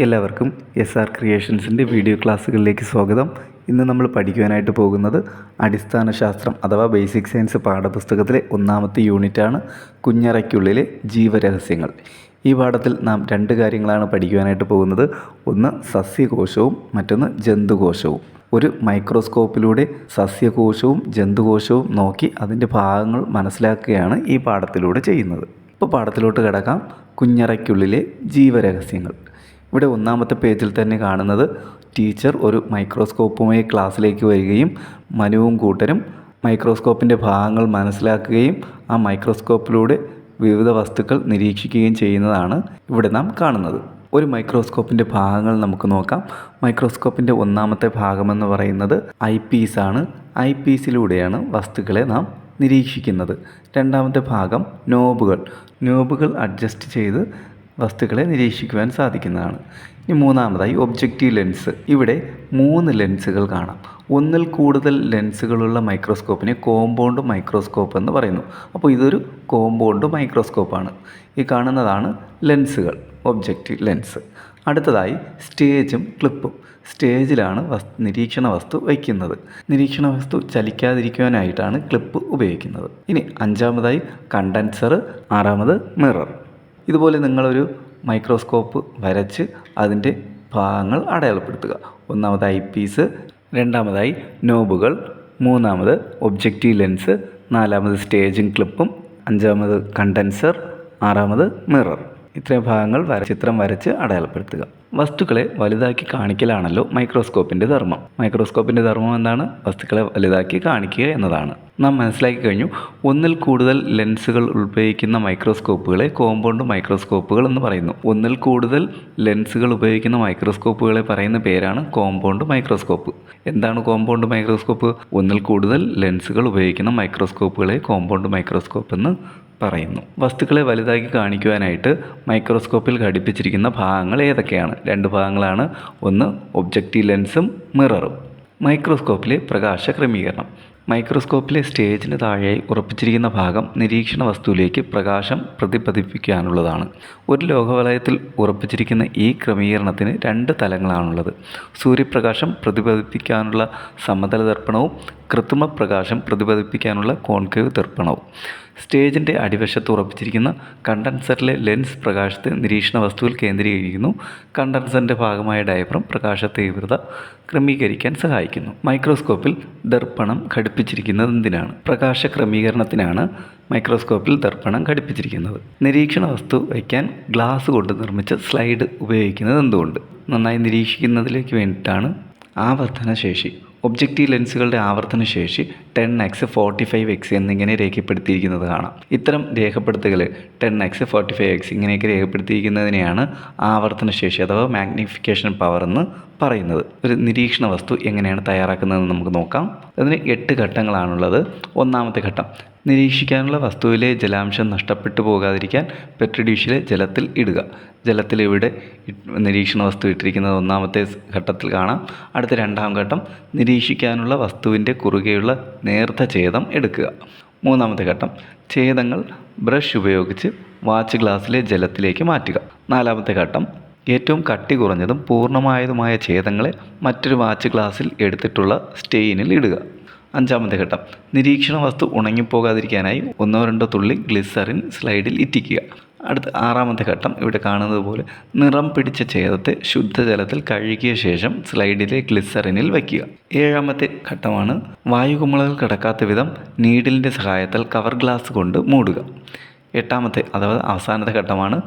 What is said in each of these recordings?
എല്ലാവർക്കും S R ക്രിയേഷൻസിന്റെ video ക്ലാസ്സുകളിലേക്ക് സ്വാഗതം. ഇന്ന് നമ്മൾ പഠിക്കുവാനായിട്ട് പോകുന്നത് അടിസ്ഥാന ശാസ്ത്രം അഥവാ ബേസിക് സയൻസ് പാഠപുസ്തകത്തിലെ ഒന്നാമത്തെ യൂണിറ്റാണ് കുഞ്ഞറയ്ക്കുള്ളിലെ ജീവരഹസ്യങ്ങൾ. ഈ പാഠത്തിൽ നാം രണ്ട് കാര്യങ്ങളാണ് പഠിക്കുവാനായിട്ട് പോകുന്നത്. ഒന്ന് സസ്യകോശവും മറ്റൊന്ന് ജന്തുകോശവും. ഒരു മൈക്രോസ്കോപ്പിലൂടെ സസ്യകോശവും ജന്തുകോശവും നോക്കി അതിന്റെ ഭാഗങ്ങൾ മനസ്സിലാക്കുകയാണ് ഈ പാഠത്തിലൂടെ ചെയ്യുന്നത്. ഇപ്പോൾ പാഠത്തിലോട്ട് കിടക്കാം. കുഞ്ഞറയ്ക്കുള്ളിലെ ജീവരഹസ്യങ്ങൾ. ഇവിടെ ഒന്നാമത്തെ പേജിൽ തന്നെ കാണുന്നത് ടീച്ചർ ഒരു മൈക്രോസ്കോപ്പുമായി ക്ലാസ്സിലേക്ക് വരികയും മനുവും കൂട്ടരും മൈക്രോസ്കോപ്പിന്റെ ഭാഗങ്ങൾ മനസ്സിലാക്കുകയും ആ മൈക്രോസ്കോപ്പിലൂടെ വിവിധ വസ്തുക്കൾ നിരീക്ഷിക്കുകയും ചെയ്യുന്നതാണ് ഇവിടെ നാം കാണുന്നത്. ഒരു മൈക്രോസ്കോപ്പിന്റെ ഭാഗങ്ങൾ നമുക്ക് നോക്കാം. മൈക്രോസ്കോപ്പിന്റെ ഒന്നാമത്തെ ഭാഗമെന്ന് പറയുന്നത് ഐ പീസാണ് ഐ പീസിലൂടെയാണ് വസ്തുക്കളെ നാം നിരീക്ഷിക്കുന്നത്. രണ്ടാമത്തെ ഭാഗം നോബുകൾ നോബുകൾ അഡ്ജസ്റ്റ് ചെയ്ത് വസ്തുക്കളെ നിരീക്ഷിക്കുവാൻ സാധിക്കുന്നതാണ്. ഇനി മൂന്നാമതായി ഒബ്ജക്റ്റീവ് ലെൻസ്. ഇവിടെ മൂന്ന് ലെൻസുകൾ കാണാം. ഒന്നിൽ കൂടുതൽ ലെൻസുകളുള്ള മൈക്രോസ്കോപ്പിനെ കോമ്പൗണ്ട് മൈക്രോസ്കോപ്പ് എന്ന് പറയുന്നു. അപ്പോൾ ഇതൊരു കോമ്പൗണ്ട് മൈക്രോസ്കോപ്പാണ്. ഈ കാണുന്നതാണ് ലെൻസുകൾ ഒബ്ജക്റ്റീവ് ലെൻസ്. അടുത്തതായി സ്റ്റേജും ക്ലിപ്പും. സ്റ്റേജിലാണ് വസ് നിരീക്ഷണ വസ്തു വയ്ക്കുന്നത്. നിരീക്ഷണ വസ്തു ചലിക്കാതിരിക്കുവാനായിട്ടാണ് ക്ലിപ്പ് ഉപയോഗിക്കുന്നത്. ഇനി അഞ്ചാമതായി കണ്ടൻസർ ആറാമത് മിറർ. ഇതുപോലെ നിങ്ങളൊരു മൈക്രോസ്കോപ്പ് വരച്ച് അതിന്റെ ഭാഗങ്ങൾ അടയാളപ്പെടുത്തുക. ഒന്നാമതായി പീസ് രണ്ടാമതായി നോബുകൾ മൂന്നാമത് ഒബ്ജക്റ്റീവ് ലെൻസ് നാലാമത് സ്റ്റേജിങ് ക്ലിപ്പും അഞ്ചാമത് കണ്ടൻസർ ആറാമത് മിറർ. ഇത്രയും ഭാഗങ്ങൾ വര ചിത്രം വരച്ച് അടയാളപ്പെടുത്തുക. വസ്തുക്കളെ വലുതാക്കി കാണിക്കലാണല്ലോ മൈക്രോസ്കോപ്പിന്റെ ധർമ്മം. മൈക്രോസ്കോപ്പിന്റെ ധർമ്മം എന്താണ്? വസ്തുക്കളെ വലുതാക്കി കാണിക്കുക എന്നതാണ്. നാം മനസ്സിലാക്കി കഴിഞ്ഞു ഒന്നിൽ കൂടുതൽ ലെൻസുകൾ ഉപയോഗിക്കുന്ന മൈക്രോസ്കോപ്പുകളെ കോമ്പൗണ്ട് മൈക്രോസ്കോപ്പുകൾ എന്ന് പറയുന്നു. ഒന്നിൽ കൂടുതൽ ലെൻസുകൾ ഉപയോഗിക്കുന്ന മൈക്രോസ്കോപ്പുകളെ പറയുന്ന പേരാണ് കോമ്പൗണ്ട് മൈക്രോസ്കോപ്പ്. എന്താണ് കോമ്പൗണ്ട് മൈക്രോസ്കോപ്പ്? ഒന്നിൽ കൂടുതൽ ലെൻസുകൾ ഉപയോഗിക്കുന്ന മൈക്രോസ്കോപ്പുകളെ കോമ്പൗണ്ട് മൈക്രോസ്കോപ്പ് എന്ന് പറയുന്നു. വസ്തുക്കളെ വലുതാക്കി കാണിക്കുവാനായിട്ട് മൈക്രോസ്കോപ്പിൽ ഘടിപ്പിച്ചിരിക്കുന്ന ഭാഗങ്ങൾ ഏതൊക്കെയാണ്? രണ്ട് ഭാഗങ്ങളാണ്. ഒന്ന് ഒബ്ജക്റ്റീവ് ലെൻസും മിററും. മൈക്രോസ്കോപ്പിലെ പ്രകാശ ക്രമീകരണം. മൈക്രോസ്കോപ്പിലെ സ്റ്റേജിന് താഴെയായി ഉറപ്പിച്ചിരിക്കുന്ന ഭാഗം നിരീക്ഷണ വസ്തുവിലേക്ക് പ്രകാശം പ്രതിപതിപ്പിക്കാനുള്ളതാണ് ഒരു ലോകവലയത്തിൽ ഉറപ്പിച്ചിരിക്കുന്ന ഈ ക്രമീകരണത്തിന് രണ്ട് തലങ്ങളാണുള്ളത്. സൂര്യപ്രകാശം പ്രതിപതിപ്പിക്കാനുള്ള സമതല ദർപ്പണവും കൃത്രിമ പ്രകാശം പ്രതിപതിപ്പിക്കാനുള്ള കോൺകേവ് ദർപ്പണവും. സ്റ്റേജിന്റെ അടിവശത്ത് ഉറപ്പിച്ചിരിക്കുന്ന കണ്ടൻസറിലെ ലെൻസ് പ്രകാശത്തെ നിരീക്ഷണ വസ്തുവിൽ കേന്ദ്രീകരിക്കുന്നു. കണ്ടൻസറിന്റെ ഭാഗമായ ഡയഫ്രം പ്രകാശ തീവ്രത ക്രമീകരിക്കാൻ സഹായിക്കുന്നു. മൈക്രോസ്കോപ്പിൽ ദർപ്പണം ഘടിപ്പിച്ചിരിക്കുന്നത് എന്തിനാണ്? പ്രകാശ ക്രമീകരണത്തിനാണ് മൈക്രോസ്കോപ്പിൽ ദർപ്പണം ഘടിപ്പിച്ചിരിക്കുന്നത്. നിരീക്ഷണ വസ്തു വയ്ക്കാൻ ഗ്ലാസ് കൊണ്ട് നിർമ്മിച്ച സ്ലൈഡ് ഉപയോഗിക്കുന്നത് എന്തുകൊണ്ട്? നന്നായി നിരീക്ഷിക്കുന്നതിലേക്ക് വേണ്ടിയിട്ടാണ് ആവർത്തന ശേഷി ഒബ്ജക്റ്റീവ് ലെൻസുകളുടെ ആവർത്തന ശേഷി ten X forty five X എന്നിങ്ങനെ രേഖപ്പെടുത്തിയിരിക്കുന്നത് കാണാം. ഇത്തരം രേഖപ്പെടുത്തുകൾ ten X forty five X ഇങ്ങനെയൊക്കെ രേഖപ്പെടുത്തിയിരിക്കുന്നതിനെയാണ് ആവർത്തന ശേഷി അഥവാ മാഗ്നിഫിക്കേഷൻ പവർ എന്ന് പറയുന്നത്. ഒരു നിരീക്ഷണ വസ്തു എങ്ങനെയാണ് തയ്യാറാക്കുന്നതെന്ന് നമുക്ക് നോക്കാം. അതിന് എട്ട് ഘട്ടങ്ങളാണുള്ളത്. ഒന്നാമത്തെ ഘട്ടം. നിരീക്ഷിക്കാനുള്ള വസ്തുവിലെ ജലാംശം നഷ്ടപ്പെട്ടു പോകാതിരിക്കാൻ പെട്രി ഡിഷിലെ ജലത്തിൽ ഇടുക. ജലത്തിൽ ഇവിടെ നിരീക്ഷണ വസ്തു ഇട്ടിരിക്കുന്നത് ഒന്നാമത്തെ ഘട്ടത്തിൽ കാണാം. അടുത്ത രണ്ടാം ഘട്ടം. നിരീക്ഷിക്കാനുള്ള വസ്തുവിന്റെ കുറുകെയുള്ള നേർത്ത ഛേദം എടുക്കുക. മൂന്നാമത്തെ ഘട്ടം. ഛേദങ്ങൾ ബ്രഷ് ഉപയോഗിച്ച് വാച്ച് ഗ്ലാസ്സിലെ ജലത്തിലേക്ക് മാറ്റുക. നാലാമത്തെ ഘട്ടം. ഏറ്റവും കട്ടി കുറഞ്ഞതും പൂർണമായതുമായ ഛേദങ്ങളെ മറ്റൊരു വാച്ച് ഗ്ലാസ്സിൽ എടുത്തിട്ടുള്ള സ്റ്റെയിനിൽ ഇടുക. അഞ്ചാമത്തെ ഘട്ടം. നിരീക്ഷണ വസ്തു ഉണങ്ങിപ്പോകാതിരിക്കാനായി ഒന്നോ രണ്ടോ തുള്ളി ഗ്ലിസറിൻ സ്ലൈഡിൽ ഇറ്റിക്കുക. അടുത്ത ആറാമത്തെ ഘട്ടം ഇവിടെ കാണുന്നത് പോലെ നിറം പിടിച്ച ഛേദത്തെ ശുദ്ധജലത്തിൽ കഴുകിയ ശേഷം സ്ലൈഡിലെ ഗ്ലിസറിനിൽ വയ്ക്കുക. ഏഴാമത്തെ ഘട്ടമാണ് വായുകുമിളകൾ കിടക്കാത്ത വിധം നീഡിലിന്റെ സഹായത്താൽ കവർ ഗ്ലാസ് കൊണ്ട് മൂടുക. എട്ടാമത്തെ അഥവാ അവസാനത്തെ ഘട്ടമാണ്.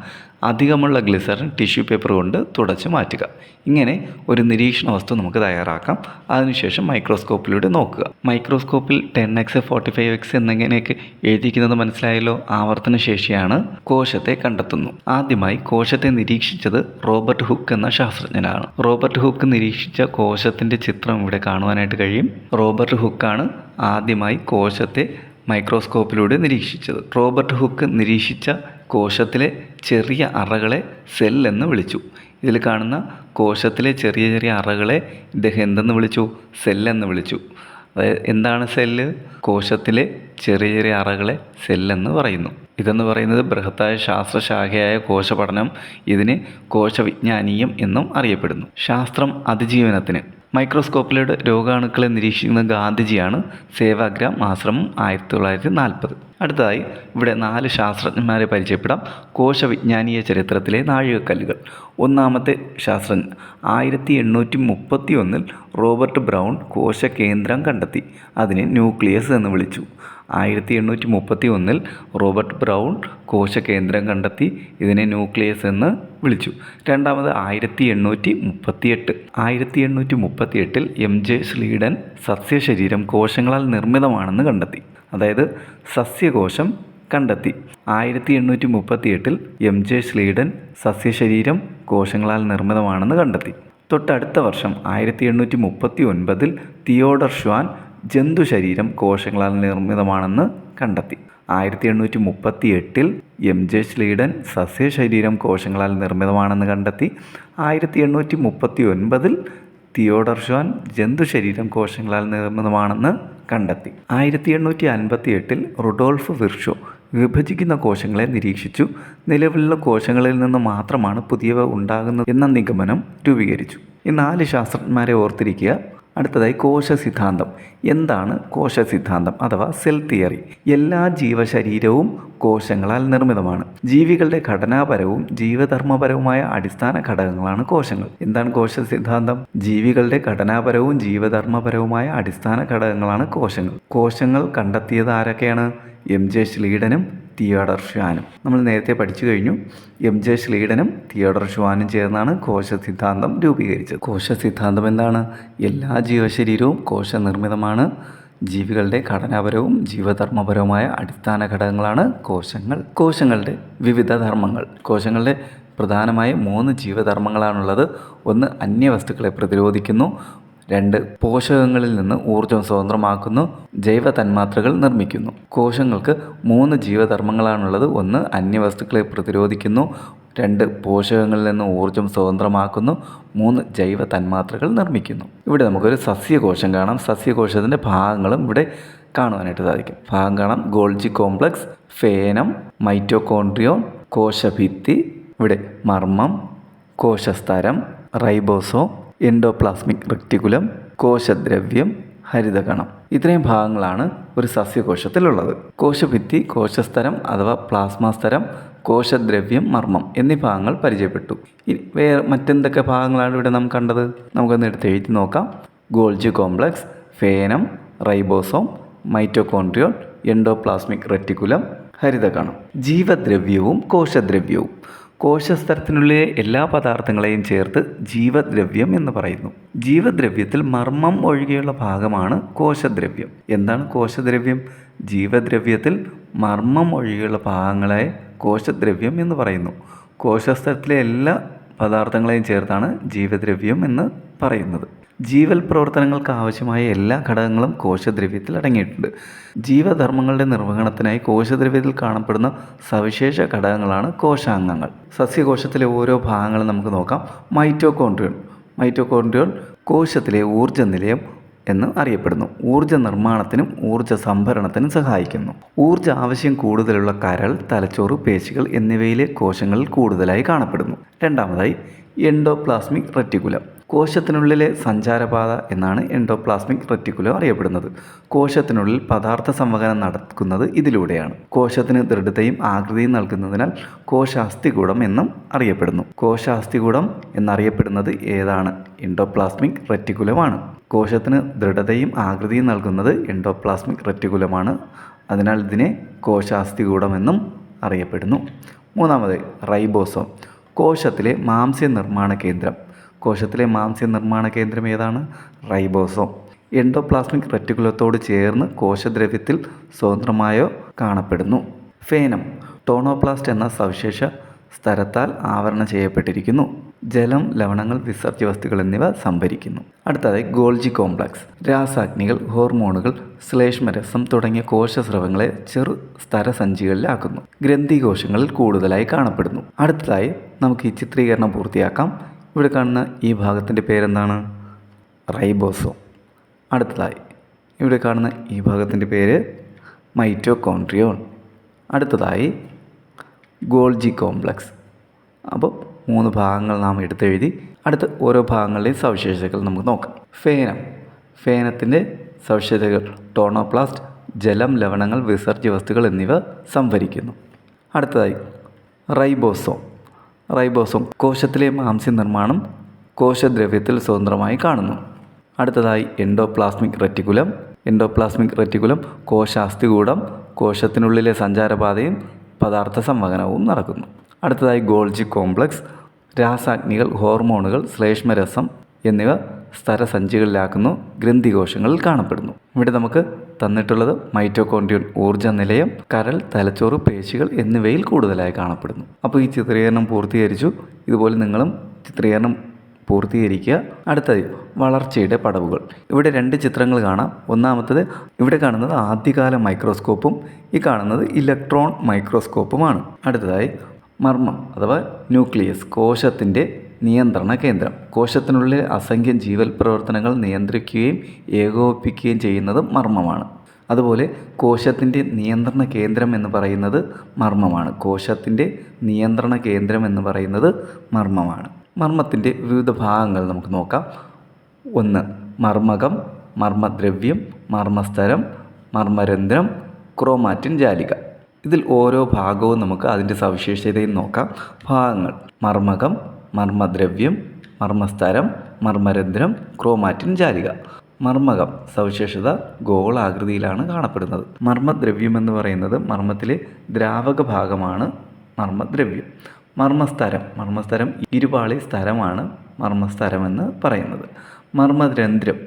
അധികമുള്ള ഗ്ലിസറിൻ ടിഷ്യൂ പേപ്പർ കൊണ്ട് തുടച്ച് മാറ്റുക. ഇങ്ങനെ ഒരു നിരീക്ഷണ വസ്തു നമുക്ക് തയ്യാറാക്കാം. അതിനുശേഷം മൈക്രോസ്കോപ്പിലൂടെ നോക്കുക. മൈക്രോസ്കോപ്പിൽ ten X forty five X എന്നിങ്ങനെയൊക്കെ എഴുതിയിരിക്കുന്നത് മനസ്സിലായല്ലോ? ആവർത്തന ശേഷിയാണ്. കോശത്തെ കണ്ടെത്തുന്നു. ആദ്യമായി കോശത്തെ നിരീക്ഷിച്ചത് റോബർട്ട് ഹുക്ക് എന്ന ശാസ്ത്രജ്ഞനാണ്. റോബർട്ട് ഹുക്ക് നിരീക്ഷിച്ച കോശത്തിന്റെ ചിത്രം ഇവിടെ കാണുവാനായിട്ട് കഴിയും. റോബർട്ട് ഹുക്കാണ് ആദ്യമായി കോശത്തെ മൈക്രോസ്കോപ്പിലൂടെ നിരീക്ഷിച്ചത്. റോബർട്ട് ഹുക്ക് നിരീക്ഷിച്ച കോശത്തിലെ ചെറിയ അറകളെ സെൽ എന്ന് വിളിച്ചു. ഇതിൽ കാണുന്ന കോശത്തിലെ ചെറിയ ചെറിയ അറകളെ ഇദ്ദേഹം എന്തെന്ന് വിളിച്ചു? സെൽ എന്ന് വിളിച്ചു. അതായത് എന്താണ് സെല്ല് കോശത്തിലെ ചെറിയ ചെറിയ അറകളെ സെല്ലെന്ന് പറയുന്നു. ഇതെന്ന് പറയുന്നത് ബൃഹത്തായ ശാസ്ത്രശാഖയായ കോശപഠനം ഇതിന് കോശവിജ്ഞാനീയം എന്നും അറിയപ്പെടുന്നു. ശാസ്ത്രം അതിജീവനത്തിന് മൈക്രോസ്കോപ്പിലൂടെ രോഗാണുക്കളെ നിരീക്ഷിക്കുന്ന ഗാന്ധിജിയാണ് സേവാഗ്രാം ആശ്രമം ആയിരത്തി തൊള്ളായിരത്തി നാൽപ്പത് അടുത്തതായി ഇവിടെ നാല് ശാസ്ത്രജ്ഞന്മാരെ പരിചയപ്പെടാം. കോശവിജ്ഞാനീയ ചരിത്രത്തിലെ നാഴികക്കല്ലുകൾ. ഒന്നാമത്തെ ശാസ്ത്രജ്ഞൻ. ആയിരത്തി എണ്ണൂറ്റി മുപ്പത്തി ഒന്നിൽ റോബർട്ട് ബ്രൗൺ കോശകേന്ദ്രം കണ്ടെത്തി. അതിനെ ന്യൂക്ലിയസ് എന്ന് വിളിച്ചു. ആയിരത്തി എണ്ണൂറ്റി മുപ്പത്തി ഒന്നിൽ റോബർട്ട് ബ്രൗൺ കോശകേന്ദ്രം കണ്ടെത്തി ഇതിനെ ന്യൂക്ലിയസ് എന്ന് വിളിച്ചു. രണ്ടാമത് ആയിരത്തി എണ്ണൂറ്റി മുപ്പത്തി എട്ട് ആയിരത്തി എണ്ണൂറ്റി മുപ്പത്തി എട്ടിൽ എം ജെ ശ്ലീഡൻ സസ്യശരീരം കോശങ്ങളാൽ നിർമ്മിതമാണെന്ന് കണ്ടെത്തി. അതായത് സസ്യകോശം കണ്ടെത്തി. ആയിരത്തി എണ്ണൂറ്റി മുപ്പത്തി എട്ടിൽ എം ജെ ശ്ലീഡൻ സസ്യശരീരം കോശങ്ങളാൽ നിർമ്മിതമാണെന്ന് കണ്ടെത്തി. തൊട്ടടുത്ത വർഷം ആയിരത്തി എണ്ണൂറ്റി മുപ്പത്തി ഒൻപതിൽ തിയോഡർ ഷ്വാൻ ജന്തുശരീരം കോശങ്ങളാൽ നിർമ്മിതമാണെന്ന് കണ്ടെത്തി. ആയിരത്തി എണ്ണൂറ്റി മുപ്പത്തി എട്ടിൽ എം ജെ ശ്ലീഡൻ സസ്യശരീരം കോശങ്ങളാൽ നിർമ്മിതമാണെന്ന് കണ്ടെത്തി. ആയിരത്തി എണ്ണൂറ്റി മുപ്പത്തി ഒൻപതിൽ തിയോഡർ ഷോൻ ജന്തുശരീരം കോശങ്ങളാൽ നിർമ്മിതമാണെന്ന് കണ്ടെത്തി. ആയിരത്തി എണ്ണൂറ്റി അൻപത്തി എട്ടിൽ റുഡോൾഫ് വിർഷോ വിഭജിക്കുന്ന കോശങ്ങളെ നിരീക്ഷിച്ചു. നിലവിലുള്ള കോശങ്ങളിൽ നിന്ന് മാത്രമാണ് പുതിയവ ഉണ്ടാകുന്നത് എന്ന നിഗമനം രൂപീകരിച്ചു. ഈ നാല് ശാസ്ത്രജ്ഞന്മാരെ ഓർത്തിരിക്കുക. അടുത്തതായി കോശ സിദ്ധാന്തം. എന്താണ് കോശ സിദ്ധാന്തം അഥവാ സെൽ തിയറി എല്ലാ ജീവശരീരവും കോശങ്ങളാൽ നിർമ്മിതമാണ്. ജീവികളുടെ ഘടനാപരവും ജീവധർമ്മപരവുമായ അടിസ്ഥാന ഘടകങ്ങളാണ് കോശങ്ങൾ. എന്താണ് കോശ സിദ്ധാന്തം? ജീവികളുടെ ഘടനാപരവും ജീവധർമ്മപരവുമായ അടിസ്ഥാന ഘടകങ്ങളാണ് കോശങ്ങൾ. കോശങ്ങൾ കണ്ടെത്തിയത് ആരൊക്കെയാണ്? എം ജെ ശ്ലീഡനും തിയോഡർ ഷ്വാനും. നമ്മൾ നേരത്തെ പഠിച്ചു കഴിഞ്ഞു. എം ജെ ശ്ലീഡനും തിയോഡർ ഷ്വാനും ചേർന്നാണ് കോശ സിദ്ധാന്തം രൂപീകരിച്ചത്. കോശ സിദ്ധാന്തം എന്താണ്? എല്ലാ ജീവശരീരവും കോശ നിർമ്മിതമാണ് ജീവികളുടെ ഘടനാപരവും ജീവധർമ്മപരവുമായ അടിസ്ഥാന ഘടകങ്ങളാണ് കോശങ്ങൾ. കോശങ്ങളുടെ വിവിധ ധർമ്മങ്ങൾ. കോശങ്ങളുടെ പ്രധാനമായും മൂന്ന് ജീവധർമ്മങ്ങളാണുള്ളത്. ഒന്ന് അന്യവസ്തുക്കളെ പ്രതിരോധിക്കുന്നു. രണ്ട് പോഷകങ്ങളിൽ നിന്ന് ഊർജം സ്വതന്ത്രമാക്കുന്നു ജൈവ തന്മാത്രകൾ നിർമ്മിക്കുന്നു. കോശങ്ങൾക്ക് മൂന്ന് ജീവധർമ്മങ്ങളാണുള്ളത്. ഒന്ന് അന്യവസ്തുക്കളെ പ്രതിരോധിക്കുന്നു. രണ്ട് പോഷകങ്ങളിൽ നിന്ന് ഊർജം സ്വതന്ത്രമാക്കുന്നു. മൂന്ന് ജൈവ തന്മാത്രകൾ നിർമ്മിക്കുന്നു. ഇവിടെ നമുക്കൊരു സസ്യകോശം കാണാം. സസ്യകോശത്തിന്റെ ഭാഗങ്ങളും ഇവിടെ കാണുവാനായിട്ട് സാധിക്കും. ഭാഗം കാണാം. ഗോൾജി കോംപ്ലക്സ് ഫേനം മൈറ്റോകോൺട്രിയോൺ കോശഭിത്തി ഇവിടെ മർമ്മം കോശസ്തരം റൈബോസോം എൻഡോപ്ലാസ്മിക് റെക്ടിക്കുലം കോശദ്രവ്യം ഹരിതകണം. ഇത്രയും ഭാഗങ്ങളാണ് ഒരു സസ്യകോശത്തിലുള്ളത്. കോശഭിത്തി കോശസ്തരം അഥവാ പ്ലാസ്മാസ്തരം കോശദ്രവ്യം മർമ്മം എന്നീ ഭാഗങ്ങൾ പരിചയപ്പെട്ടു. വേറെ മറ്റെന്തൊക്കെ ഭാഗങ്ങളാണ് ഇവിടെ നാം കണ്ടത്? നമുക്കൊന്ന് എടുത്ത് എഴുതി നോക്കാം. ഗോൾജി കോംപ്ലക്സ് ഫേനം റൈബോസോം മൈറ്റോകോൺട്രിയോൺ എൻഡോപ്ലാസ്മിക് റെറ്റിക്കുലം ഹരിതകണം. ജീവദ്രവ്യവും കോശദ്രവ്യവും. കോശസ്തരത്തിനുള്ളിലെ എല്ലാ പദാർത്ഥങ്ങളെയും ചേർത്ത് ജീവദ്രവ്യം എന്ന് പറയുന്നു. ജീവദ്രവ്യത്തിൽ മർമ്മം ഒഴികെയുള്ള ഭാഗമാണ് കോശദ്രവ്യം. എന്താണ് കോശദ്രവ്യം? ജീവദ്രവ്യത്തിൽ മർമ്മം ഒഴികെയുള്ള ഭാഗങ്ങളെ കോശദ്രവ്യം എന്ന് പറയുന്നു. കോശസ്തരത്തിലെ എല്ലാ പദാർത്ഥങ്ങളെയും ചേർത്താണ് ജീവദ്രവ്യം എന്ന് പറയുന്നത്. ജീവൽ പ്രവർത്തനങ്ങൾക്ക് ആവശ്യമായ എല്ലാ ഘടകങ്ങളും കോശദ്രവ്യത്തിൽ അടങ്ങിയിട്ടുണ്ട്. ജീവധർമ്മങ്ങളുടെ നിർവഹണത്തിനായി കോശദ്രവ്യത്തിൽ കാണപ്പെടുന്ന സവിശേഷ ഘടകങ്ങളാണ് കോശാംഗങ്ങൾ. സസ്യകോശത്തിലെ ഓരോ ഭാഗങ്ങളും നമുക്ക് നോക്കാം. മൈറ്റോകോൺട്രിയോൺ മൈറ്റോകോൺട്രിയോൺ കോശത്തിലെ ഊർജ നിലയം എന്ന് അറിയപ്പെടുന്നു. ഊർജ നിർമ്മാണത്തിനും ഊർജ സംഭരണത്തിനും സഹായിക്കുന്നു. ഊർജ ആവശ്യം കൂടുതലുള്ള കരൾ തലച്ചോറ് പേശികൾ എന്നിവയിലെ കോശങ്ങളിൽ കൂടുതലായി കാണപ്പെടുന്നു. രണ്ടാമതായി എൻഡോപ്ലാസ്മിക് റെറ്റിക്കുലം കോശത്തിനുള്ളിലെ സഞ്ചാരപാത എന്നാണ് എൻഡോപ്ലാസ്മിക് റെറ്റിക്കുലം അറിയപ്പെടുന്നത്. കോശത്തിനുള്ളിൽ പദാർത്ഥ സംവഹനം നടക്കുന്നത് ഇതിലൂടെയാണ്. കോശത്തിന് ദൃഢതയും ആകൃതിയും നൽകുന്നതിനാൽ കോശാസ്ഥികൂടം എന്നും അറിയപ്പെടുന്നു. കോശാസ്ഥികൂടം എന്നറിയപ്പെടുന്നത് ഏതാണ്? എൻഡോപ്ലാസ്മിക് റെറ്റിക്കുലമാണ്. കോശത്തിന് ദൃഢതയും ആകൃതിയും നൽകുന്നത് എൻഡോപ്ലാസ്മിക് റെറ്റിക്കുലമാണ്. അതിനാൽ ഇതിനെ കോശാസ്ഥികൂടമെന്നും അറിയപ്പെടുന്നു. മൂന്നാമത് റൈബോസോം. കോശത്തിലെ മാംസ്യ നിർമ്മാണ കേന്ദ്രം. കോശത്തിലെ മാംസ്യ നിർമ്മാണ കേന്ദ്രം ഏതാണ്? റൈബോസോം. എൻഡോപ്ലാസ്മിക് റെറ്റിക്കുലത്തോട് ചേർന്ന് കോശദ്രവ്യത്തിൽ സ്വതന്ത്രമായോ കാണപ്പെടുന്നു. ഫേനം ടോണോപ്ലാസ്റ്റ് എന്ന സവിശേഷ സ്ഥലത്താൽ ആവരണം ചെയ്യപ്പെട്ടിരിക്കുന്നു. ജലം ലവണങ്ങൾ വിസർജ്യ വസ്തുക്കൾ എന്നിവ സംഭരിക്കുന്നു. അടുത്തതായി ഗോൾജി കോംപ്ലക്സ്. രാസാഗ്നികൾ ഹോർമോണുകൾ ശ്ലേഷ്മരസം തുടങ്ങിയ കോശസ്രവങ്ങളെ ചെറു സ്ഥരസഞ്ചികളിലാക്കുന്നു ഗ്രന്ഥി കോശങ്ങളിൽ കൂടുതലായി കാണപ്പെടുന്നു. അടുത്തതായി നമുക്ക് ഈ ചിത്രീകരണം പൂർത്തിയാക്കാം. ഇവിടെ കാണുന്ന ഈ ഭാഗത്തിന്റെ പേരെന്താണ്? റൈബോസോം. അടുത്തതായി ഇവിടെ കാണുന്ന ഈ ഭാഗത്തിന്റെ പേര് മൈറ്റോകോൺട്രിയോൺ അടുത്തതായി ഗോൾജി കോംപ്ലക്സ്. അപ്പോൾ മൂന്ന് ഭാഗങ്ങൾ നാം എടുത്തെഴുതി അടുത്ത ഓരോ ഭാഗങ്ങളുടെയും സവിശേഷതകൾ നമുക്ക് നോക്കാം. ഫേനം. ഫേനത്തിന്റെ സവിശേഷതകൾ ടോണോപ്ലാസ്റ്റ് ജലം ലവണങ്ങൾ വിസർജ്യ വസ്തുക്കൾ എന്നിവ സംഭരിക്കുന്നു. അടുത്തതായി റൈബോസോം. റൈബോസോം കോശത്തിലെ മാംസ്യ നിർമ്മാണം കോശദ്രവ്യത്തിൽ സ്വതന്ത്രമായി കാണുന്നു. അടുത്തതായി എൻഡോപ്ലാസ്മിക് റെറ്റിക്കുലം എൻഡോപ്ലാസ്മിക് റെറ്റിക്കുലം കോശാസ്ഥികൂടം കോശത്തിനുള്ളിലെ സഞ്ചാരപാതയും പദാർത്ഥ സംവഹനവും നടക്കുന്നു. അടുത്തതായി ഗോൾജി കോംപ്ലക്സ് രാസാഗ്നികൾ ഹോർമോണുകൾ ശ്ലേഷ്മരസം എന്നിവ സ്ഥരസഞ്ചികളിലാക്കുന്നു ഗ്രന്ഥികോശങ്ങളിൽ കാണപ്പെടുന്നു. ഇവിടെ നമുക്ക് തന്നിട്ടുള്ളത് മൈറ്റോകോണ്ടിയൻ ഊർജ നിലയം കരൾ തലച്ചോറ് പേശികൾ എന്നിവയിൽ കൂടുതലായി കാണപ്പെടുന്നു. അപ്പോൾ ഈ ചിത്രീകരണം പൂർത്തീകരിച്ചു. ഇതുപോലെ നിങ്ങളും ചിത്രീകരണം പൂർത്തീകരിക്കുക. അടുത്തത് വളർച്ചയുടെ പടവുകൾ. ഇവിടെ രണ്ട് ചിത്രങ്ങൾ കാണാം. ഒന്നാമത്തത് ഇവിടെ കാണുന്നത് ആദ്യകാല മൈക്രോസ്കോപ്പും ഈ കാണുന്നത് ഇലക്ട്രോൺ മൈക്രോസ്കോപ്പുമാണ്. അടുത്തതായി മർമ്മം അഥവാ ന്യൂക്ലിയസ് കോശത്തിന്റെ നിയന്ത്രണ കേന്ദ്രം. കോശത്തിനുള്ളിൽ അസംഖ്യം ജീവൽ പ്രവർത്തനങ്ങൾ നിയന്ത്രിക്കുകയും ഏകോപിപ്പിക്കുകയും ചെയ്യുന്നത് മർമ്മമാണ്. അതുപോലെ കോശത്തിന്റെ നിയന്ത്രണ കേന്ദ്രം എന്ന് പറയുന്നത് മർമ്മമാണ്. കോശത്തിന്റെ നിയന്ത്രണ കേന്ദ്രം എന്ന് പറയുന്നത് മർമ്മമാണ്. മർമ്മത്തിന്റെ വിവിധ ഭാഗങ്ങൾ നമുക്ക് നോക്കാം. ഒന്ന് മർമ്മകം മർമ്മദ്രവ്യം മർമ്മസ്ഥലം മർമ്മരന്ധ്രം ക്രോമാറ്റിൻ ജാലിക. ഇതിൽ ഓരോ ഭാഗവും നമുക്ക് അതിന്റെ സവിശേഷതയും നോക്കാം. ഭാഗങ്ങൾ മർമ്മകം മർമ്മദ്രവ്യം മർമ്മസ്തരം മർമ്മരന്ധ്രം ക്രോമാറ്റിൻ ജാലിക. മർമ്മകം സവിശേഷത ഗോളാകൃതിയിലാണ് കാണപ്പെടുന്നത്. മർമ്മദ്രവ്യം എന്ന് പറയുന്നത് മർമ്മത്തിലെ ദ്രാവക ഭാഗമാണ് മർമ്മദ്രവ്യം. മർമ്മസ്ഥരം മർമ്മസ്ഥരം ഇരുപാളി സ്ഥലമാണ് മർമ്മസ്തരമെന്ന് പറയുന്നത്. മർമ്മരന്ധ്രം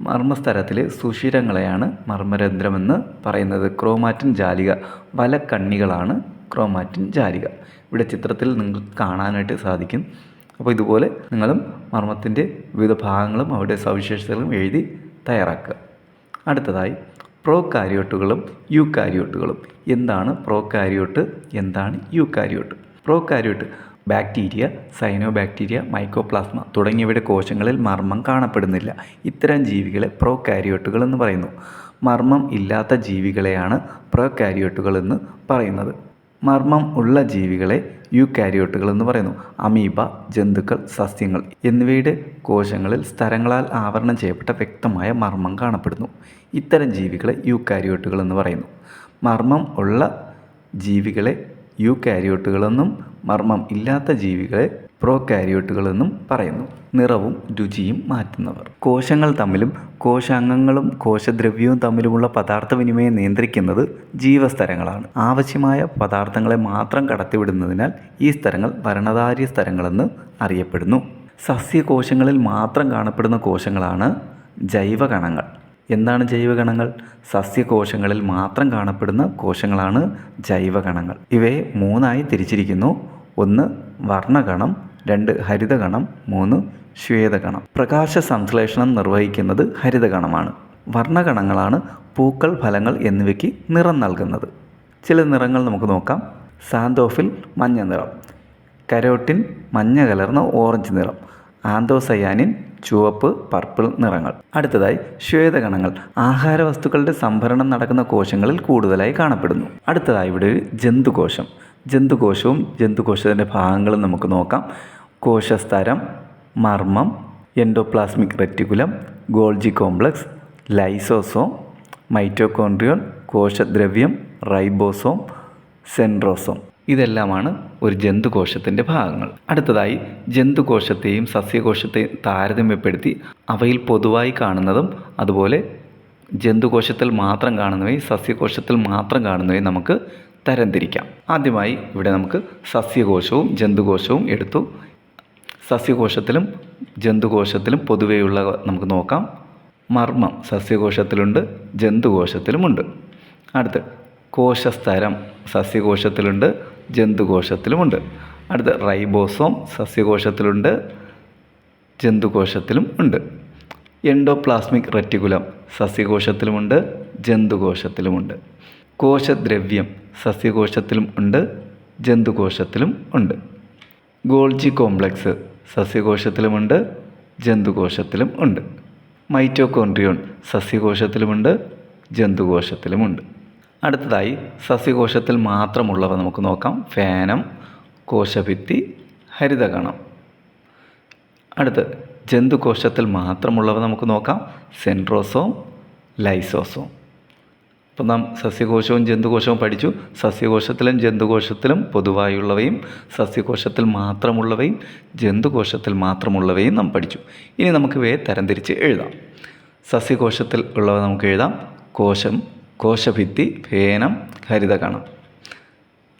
മർമ്മസ്തരത്തിലെ സുഷിരങ്ങളെയാണ് മർമ്മരന്ധ്രമെന്ന് പറയുന്നത്. ക്രോമാറ്റിൻ ജാലിക വലക്കണ്ണികളാണ് ക്രോമാറ്റിൻ ജാലിക ഇവിടെ ചിത്രത്തിൽ നിങ്ങൾക്ക് കാണാനായിട്ട് സാധിക്കും. അപ്പോൾ ഇതുപോലെ നിങ്ങളും മർമ്മത്തിന്റെ വിവിധ ഭാഗങ്ങളും അവരുടെ സവിശേഷതകളും എഴുതി തയ്യാറാക്കുക. അടുത്തതായി പ്രോ കാരിയോട്ടുകളും യു കാരിയോട്ടുകളും എന്താണ് പ്രോ കാരിയോട്ട് എന്താണ് eukaryote prokaryote bacteria cyanobacteria mycoplasma തുടങ്ങിയവയുടെ കോശങ്ങളിൽ മർമ്മം കാണപ്പെടുന്നില്ല. ഇത്തരം ജീവികളെ പ്രോ കാരിയോട്ടുകൾ എന്ന് പറയുന്നു. മർമ്മം ഇല്ലാത്ത ജീവികളെയാണ് പ്രോ കാരിയോട്ടുകൾ എന്ന് പറയുന്നത്. മർമ്മം ഉള്ള ജീവികളെ യു കാരിയോട്ടുകൾ എന്ന് പറയുന്നു. അമീബ ജന്തുക്കൾ സസ്യങ്ങൾ എന്നിവയുടെ കോശങ്ങളിൽ സ്ഥലങ്ങളാൽ ആവരണം ചെയ്യപ്പെട്ട വ്യക്തമായ മർമ്മം കാണപ്പെടുന്നു. ഇത്തരം ജീവികളെ യു കാരിയോട്ടുകൾ എന്ന് പറയുന്നു. മർമ്മം ഉള്ള ജീവികളെ യു കാരിയോട്ടുകളെന്നും മർമ്മം ഇല്ലാത്ത ജീവികളെ പ്രോ കാരിയോട്ടുകളെന്നും പറയുന്നു. നിറവും രുചിയും മാറ്റുന്നവർ. കോശങ്ങൾ തമ്മിലും കോശാംഗങ്ങളും കോശദ്രവ്യവും തമ്മിലുമുള്ള പദാർത്ഥ വിനിമയം നിയന്ത്രിക്കുന്നത് ജീവസ്തരങ്ങളാണ്. ആവശ്യമായ പദാർത്ഥങ്ങളെ മാത്രം കടത്തിവിടുന്നതിനാൽ ഈ സ്ഥലങ്ങൾ ഭരണധാര്യ സ്ഥലങ്ങളെന്ന് അറിയപ്പെടുന്നു. സസ്യകോശങ്ങളിൽ മാത്രം കാണപ്പെടുന്ന കോശങ്ങളാണ് ജൈവകണങ്ങൾ. എന്താണ് ജൈവകണങ്ങൾ? സസ്യകോശങ്ങളിൽ മാത്രം കാണപ്പെടുന്ന കോശങ്ങളാണ് ജൈവകണങ്ങൾ. ഇവയെ മൂന്നായി തിരിച്ചിരിക്കുന്നു. ഒന്ന് വർണകണം രണ്ട് ഹരിതകണം മൂന്ന് ശ്വേതകണം പ്രകാശ സംശ്ലേഷണം നിർവഹിക്കുന്നത് ഹരിതകണമാണ് വർണകണങ്ങളാണ് പൂക്കൾ ഫലങ്ങൾ എന്നിവയ്ക്ക് നിറം നൽകുന്നത്. ചില നിറങ്ങൾ നമുക്ക് നോക്കാം. സാന്തോഫിൽ മഞ്ഞ നിറം. കരോട്ടിൻ മഞ്ഞ കലർന്ന ഓറഞ്ച് നിറം. ആന്തോസയാനിൻ ചുവപ്പ് പർപ്പിൾ നിറങ്ങൾ. അടുത്തതായി ശ്വേതകണങ്ങൾ ആഹാരവസ്തുക്കളുടെ സംഭരണം നടക്കുന്ന കോശങ്ങളിൽ കൂടുതലായി കാണപ്പെടുന്നു. അടുത്തതായി ഇവിടെ ഒരു ജന്തുകോശം. ജന്തുകോശവും ജന്തുകോശത്തിന്റെ ഭാഗങ്ങളും നമുക്ക് നോക്കാം. കോശസ്തരം മർമ്മം endoplasmic reticulum Golgi complex lysosome mitochondrion കോശദ്രവ്യം ribosome centrosome. ഇതെല്ലാമാണ് ഒരു ജന്തുകോശത്തിന്റെ ഭാഗങ്ങൾ. അടുത്തതായി ജന്തുകോശത്തെയും സസ്യകോശത്തെയും താരതമ്യപ്പെടുത്തി അവയിൽ പൊതുവായി കാണുന്നതും അതുപോലെ ജന്തുകോശത്തിൽ മാത്രം കാണുന്നവയും സസ്യകോശത്തിൽ മാത്രം കാണുന്നവയും നമുക്ക് തരംതിരിക്കാം. ആദ്യമായി ഇവിടെ നമുക്ക് സസ്യകോശവും ജന്തുകോശവും എടുത്തു. സസ്യകോശത്തിലും ജന്തുകോശത്തിലും പൊതുവെയുള്ള നമുക്ക് നോക്കാം. മർമ്മം സസ്യകോശത്തിലുണ്ട് ജന്തുകോശത്തിലുമുണ്ട്. അടുത്ത് കോശസ്തരം സസ്യകോശത്തിലുണ്ട് ജന്തുകോശത്തിലുമുണ്ട്. അടുത്ത് റൈബോസോം സസ്യകോശത്തിലുണ്ട് ജന്തുകോശത്തിലും ഉണ്ട്. Endoplasmic reticulum സസ്യകോശത്തിലുമുണ്ട് ജന്തുകോശത്തിലുമുണ്ട്. കോശദ്രവ്യം സസ്യകോശത്തിലും ഉണ്ട് ജന്തുകോശത്തിലും ഉണ്ട്. ഗോൾജി കോംപ്ലക്സ് സസ്യകോശത്തിലുമുണ്ട് ജന്തുകോശത്തിലും ഉണ്ട്. മൈറ്റോകോൺട്രിയോൺ സസ്യകോശത്തിലുമുണ്ട് ജന്തുകോശത്തിലുമുണ്ട് അടുത്തതായി സസ്യകോശത്തിൽ മാത്രമുള്ളവ നമുക്ക് നോക്കാം. ഫാനം കോശഭിത്തി ഹരിതകണം. അടുത്ത് ജന്തുകോശത്തിൽ മാത്രമുള്ളവ നമുക്ക് നോക്കാം. Centrosome lysosome. അപ്പം നാം സസ്യകോശവും ജന്തുകോശവും പഠിച്ചു. സസ്യകോശത്തിലും ജന്തുകോശത്തിലും പൊതുവായുള്ളവയും സസ്യകോശത്തിൽ മാത്രമുള്ളവയും ജന്തുകോശത്തിൽ മാത്രമുള്ളവയും നാം പഠിച്ചു. ഇനി നമുക്ക് ഇവയെ തരംതിരിച്ച് എഴുതാം. സസ്യകോശത്തിൽ ഉള്ളവ നമുക്ക് എഴുതാം. കോശം കോശഭിത്തി ഫേനം ഹരിതകണം.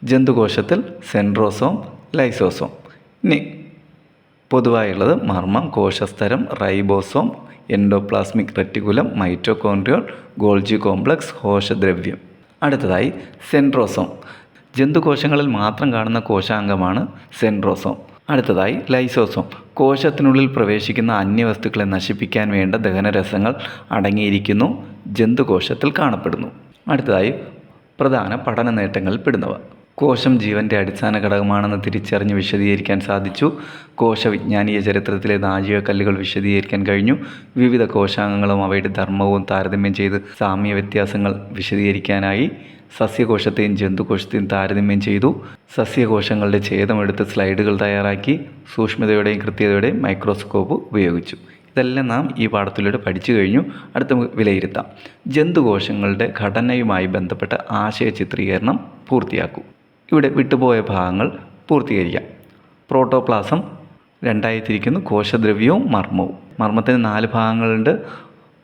ജന്തുകോശത്തിൽ സെൻട്രോസോം ലൈസോസോം. ഇനി പൊതുവായുള്ളത് മർമ്മം കോശസ്തരം ribosome endoplasmic reticulum mitochondrion Golgi complex കോശദ്രവ്യം. അടുത്തതായി സെൻട്രോസോം. ജന്തുകോശങ്ങളിൽ മാത്രം കാണുന്ന കോശാംഗമാണ് സെൻട്രോസോം. അടുത്തതായി ലൈസോസോം. കോശത്തിനുള്ളിൽ പ്രവേശിക്കുന്ന അന്യവസ്തുക്കളെ നശിപ്പിക്കാൻ വേണ്ട ദഹനരസങ്ങൾ അടങ്ങിയിരിക്കുന്നു. ജന്തുകോശത്തിൽ കാണപ്പെടുന്നു. അടുത്തതായി പ്രധാന പഠന നേട്ടങ്ങളിൽ പെടുന്നവ. കോശം ജീവന്റെ അടിസ്ഥാന ഘടകമാണെന്ന് തിരിച്ചറിഞ്ഞ് വിശദീകരിക്കാൻ സാധിച്ചു. കോശവിജ്ഞാനീയ ചരിത്രത്തിലെ നാഴികക്കല്ലുകൾ വിശദീകരിക്കാൻ കഴിഞ്ഞു. വിവിധ കോശാംഗങ്ങളും അവയുടെ ധർമ്മവും താരതമ്യം ചെയ്ത് സാമ്യ വ്യത്യാസങ്ങൾ വിശദീകരിക്കാനായി സസ്യകോശത്തെയും ജന്തുകോശത്തെയും താരതമ്യം ചെയ്തു. സസ്യകോശങ്ങളുടെ ഛേദമെടുത്ത് സ്ലൈഡുകൾ തയ്യാറാക്കി സൂക്ഷ്മതയോടെയും കൃത്യതയോടെയും മൈക്രോസ്കോപ്പ് ഉപയോഗിച്ചു. ഇതെല്ലാം നാം ഈ പാഠത്തിലൂടെ പഠിച്ചു കഴിഞ്ഞു. അടുത്ത വിലയിരുത്താം. ജന്തുകോശങ്ങളുടെ ഘടനയുമായി ബന്ധപ്പെട്ട ആശയ ചിത്രീകരണം പൂർത്തിയാക്കൂ. ഇവിടെ വിട്ടുപോയ ഭാഗങ്ങൾ പൂർത്തീകരിക്കാം. പ്രോട്ടോപ്ലാസം രണ്ടായി തിരിക്കുന്നു കോശദ്രവ്യവും മർമ്മവും. മർമ്മത്തിന് നാല് ഭാഗങ്ങളുണ്ട്.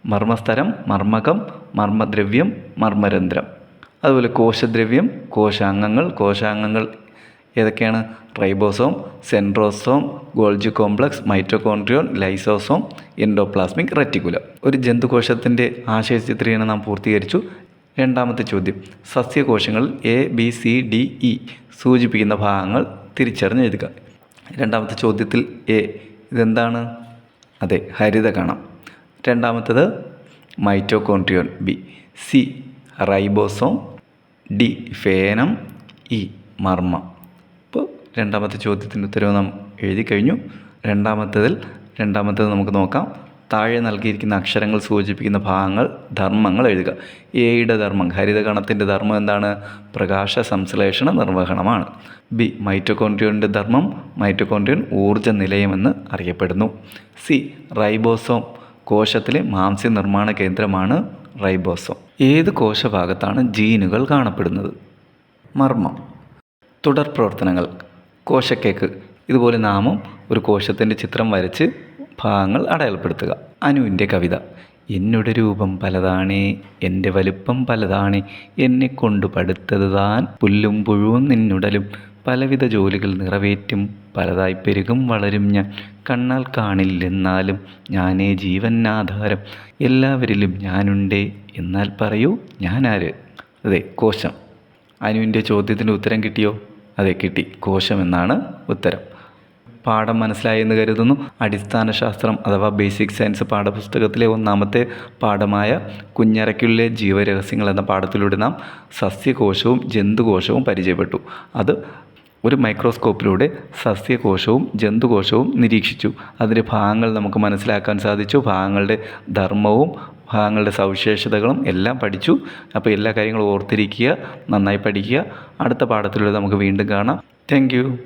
മർമ്മസ്തരം മർമ്മകം മർമ്മദ്രവ്യം മർമ്മരന്ധ്രം. അതുപോലെ കോശദ്രവ്യം കോശാംഗങ്ങൾ. കോശാംഗങ്ങൾ ഏതൊക്കെയാണ്? Ribosome centrosome Golgi complex mitochondrion lysosome endoplasmic reticulum ഒരു ജന്തുകോശത്തിന്റെ ആശയ ചിത്രീകരണം നാം പൂർത്തീകരിച്ചു. രണ്ടാമത്തെ ചോദ്യം. സസ്യകോശങ്ങൾ A B C D E സൂചിപ്പിക്കുന്ന ഭാഗങ്ങൾ തിരിച്ചറിഞ്ഞ് എഴുതുക രണ്ടാമത്തെ ചോദ്യത്തിൽ എ ഇതെന്താണ്? അതെ ഹരിത കാണാം. രണ്ടാമത്തത് mitochondrion B C ribosome D ഫേനം E മർമ്മം. അപ്പോൾ രണ്ടാമത്തെ ചോദ്യത്തിന്റെ ഉത്തരവ് നാം എഴുതി കഴിഞ്ഞു രണ്ടാമത്തതിൽ രണ്ടാമത്തത് നമുക്ക് നോക്കാം. താഴെ നൽകിയിരിക്കുന്ന അക്ഷരങ്ങൾ സൂചിപ്പിക്കുന്ന ഭാഗങ്ങൾ ധർമ്മങ്ങൾ എഴുതുക. എയുടെ ധർമ്മം ഹരിതകണത്തിന്റെ ധർമ്മം എന്താണ്? പ്രകാശ സംശ്ലേഷണ നിർവഹണമാണ്. ബി മൈറ്റോകോൺട്രിയോണിന്റെ ധർമ്മം മൈറ്റോകോൺട്രിയൻ ഊർജ നിലയമെന്ന് അറിയപ്പെടുന്നു. സി റൈബോസോം കോശത്തിലെ മാംസ്യ നിർമ്മാണ കേന്ദ്രമാണ് റൈബോസോം. ഏത് കോശഭാഗത്താണ് ജീനുകൾ കാണപ്പെടുന്നത്? മർമ്മം. തുടർ പ്രവർത്തനങ്ങൾ. കോശക്കേക്ക്. ഇതുപോലെ നാമും ഒരു കോശത്തിന്റെ ചിത്രം വരച്ച് ഭാഗങ്ങൾ അടയാളപ്പെടുത്തുക. അനുവിന്റെ കവിത. എന്നോട് രൂപം പലതാണേ എന്റെ വലിപ്പം പലതാണേ എന്നെ കൊണ്ട് പടുത്തത് താൻ. പുല്ലും പുഴുവും നിന്നുടലും പലവിധ ജോലികൾ നിറവേറ്റും പലതായി പെരുകും വളരും ഞാൻ. കണ്ണാൽ കാണില്ലെന്നാലും ഞാനേ ജീവനാധാരം എല്ലാവരിലും ഞാനുണ്ടേ എന്നാൽ പറയൂ ഞാനാര്? അതെ കോശം. അനുവിന്റെ ചോദ്യത്തിന് ഉത്തരം കിട്ടിയോ? അതെ കിട്ടി. കോശം എന്നാണ് ഉത്തരം. പാഠം മനസ്സിലായി എന്ന് കരുതുന്നു. അടിസ്ഥാന ശാസ്ത്രം അഥവാ ബേസിക് സയൻസ് പാഠപുസ്തകത്തിലെ ഒന്നാമത്തെ പാഠമായ കുഞ്ഞരയ്ക്കുള്ളിലെ ജീവരഹസ്യങ്ങൾ എന്ന പാഠത്തിലൂടെ നാം സസ്യകോശവും ജന്തുകോശവും പരിചയപ്പെട്ടു. അത് ഒരു മൈക്രോസ്കോപ്പിലൂടെ സസ്യകോശവും ജന്തുകോശവും നിരീക്ഷിച്ചു. അതിന്റെ ഭാഗങ്ങൾ നമുക്ക് മനസ്സിലാക്കാൻ സാധിച്ചു. ഭാഗങ്ങളുടെ ധർമ്മവും ഭാഗങ്ങളുടെ സവിശേഷതകളും എല്ലാം പഠിച്ചു. അപ്പോൾ എല്ലാ കാര്യങ്ങളും ഓർത്തിരിക്കുക നന്നായി പഠിക്കുക. അടുത്ത പാഠത്തിലൂടെ നമുക്ക് വീണ്ടും കാണാം. താങ്ക്